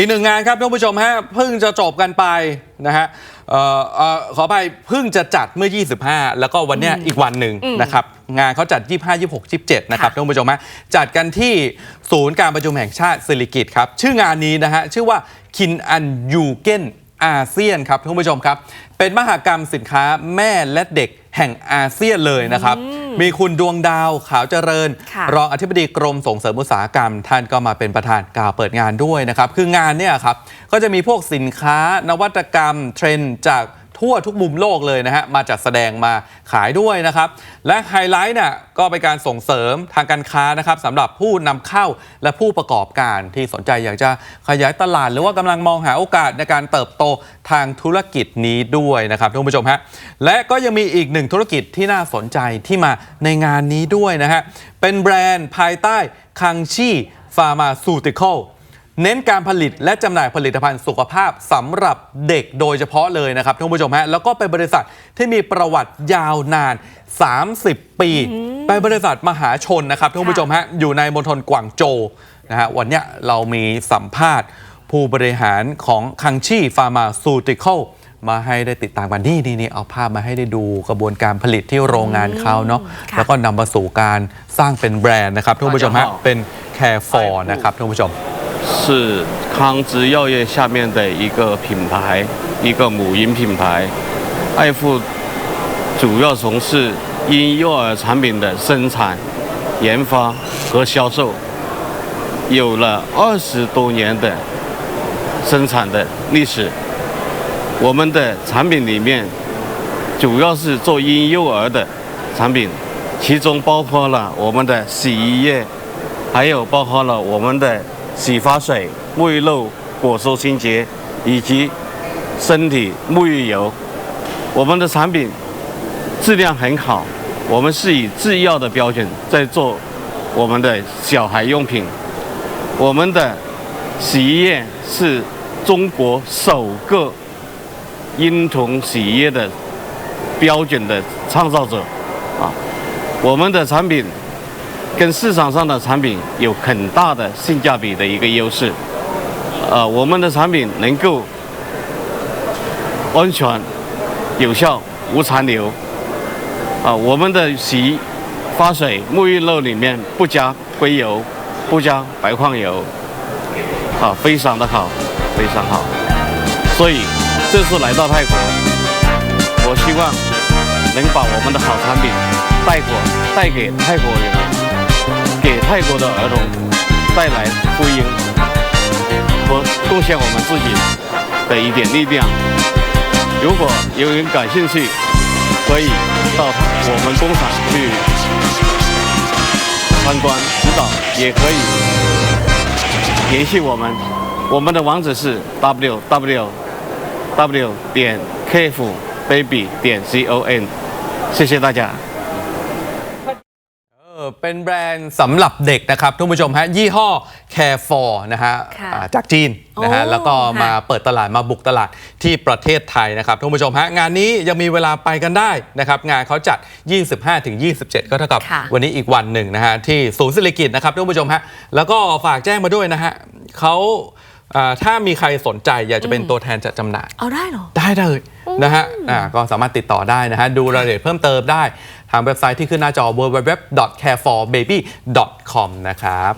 อีกหนึ่งงานครับท่านผู้ชมฮะเพิ่งจะจบกันไปนะฮะเอ่อเอ่อขออภัยเพิ่งจะจัดเมื่อ 25 แล้วก็วันเนี้ยอีกวันหนึ่งนะครับงานเขาจัด 25 26 27 นะครับค่ะท่านผู้ชมฮะจัดกันที่ศูนย์การประชุมแห่งชาติสิริกิตครับ ชื่องานนี้นะฮะชื่อว่าคินอันยูเกนอาเซียนครับท่านผู้ชมครับ เป็นมหากรรมสินค้าแม่และเด็กแห่งอาเซียนเลยนะครับ มีคุณดวงดาวขาวเจริญ ค่ะรองอธิบดีกรมส่งเสริมอุตสาหกรรม ท่านก็มาเป็นประธานกล่าวเปิดงานด้วยนะครับ คืองานเนี่ยครับ ก็จะมีพวกสินค้านวัตกรรม เทรนด์จาก ทั่วทุกมุมโลกเลยนะฮะมาจัดแสดงมาขายด้วยนะครับ และไฮไลท์เนี่ยก็เป็นการส่งเสริมทางการค้านะครับสำหรับผู้นำเข้าและผู้ประกอบการที่สนใจอยากจะขยายตลาด หรือว่ากำลังมองหาโอกาสในการเติบโตทางธุรกิจนี้ด้วยนะครับท่านผู้ชมฮะและก็ยังมีอีกหนึ่งธุรกิจที่น่าสนใจที่มาในงานนี้ด้วยนะฮะเป็นแบรนด์ภายใต้คังชี่ฟาร์มาซูติคอล เน้นการผลิตและจำหน่ายผลิตภัณฑ์สุขภาพสำหรับเด็กโดยเฉพาะเลยนะครับท่านผู้ชมฮะแล้วก็เป็นบริษัทที่มีประวัติยาวนาน 30 ปีเป็นบริษัทมหาชนนะครับท่านผู้ชมฮะอยู่ในมณฑลกวางโจวนะฮะวันเนี้ยเรามีสัมภาษณ์ ผู้บริหารของคังชีฟาร์มาซูติคอลมาให้ได้ติดตามกันนี่นี่นี่เอาภาพมาให้ได้ดูกระบวนการผลิตที่โรงงานเขาเนาะค่ะแล้วก็นำมาสู่การสร้างเป็นแบรนด์นะครับท่านผู้ชมฮะเป็น Care for นะครับท่านผู้ชม 是康芝药业下面的一个品牌，一个母婴品牌。爱富主要从事婴幼儿产品的生产、研发和销售，有了二十多年的生产的历史。我们的产品里面主要是做婴幼儿的产品，其中包括了我们的洗衣液，还有包括了我们的洗发水、沐浴露、果蔬清洁以及身体沐浴油。我们的产品质量很好，我们是以制药的标准在做我们的小孩用品。我们的洗衣液是中国首个婴童洗衣液的标准的创造者啊。我们的产品跟市场上的产品有很大的性价比的一个优势。呃，我们的产品能够安全、有效、无残留。啊，我们的洗发水、沐浴露里面不加硅油，不加白矿油，啊，非常的好，非常好。所以这次来到泰国，我希望能把我们的好产品带过，带给泰国人，给泰国的儿童带来福音和贡献我们自己的一点力量。如果有人感兴趣，可以到我们工厂去参观指导，也可以联系我们。我们的网址是 w w w 点 k f baby 点 c o n，谢谢大家。 เออเป็นแบรนด์สำหรับเด็กนะครับทุกผู้ชมฮะยี่ห้อ Care for นะฮะค่ะอ่าจากจีนนะฮะโอ้แล้วก็มาค่ะเปิดตลาดมาบุกตลาดที่ประเทศไทยนะครับทุกผู้ชมฮะงานนี้ยังมีเวลาไปกันได้นะครับงานเขาจัด 25-27 ก็เท่ากับค่ะ วันนี้อีกวันหนึ่งนะฮะที่ศูนย์ศิริกิตนะครับทุกผู้ชมฮะแล้วก็ฝากแจ้งมาด้วยนะฮะเขาอ่าถ้ามีใครสนใจอยากจะเป็นตัวแทนจัดจำหน่าย เอาได้เหรอ ได้เลยนะฮะอ่าก็สามารถติดต่อได้นะฮะ ดูรายละเอียดเพิ่มเติมได้ ทางเว็บไซต์ที่ขึ้นหน้าจอ www.careforbaby.com นะครับ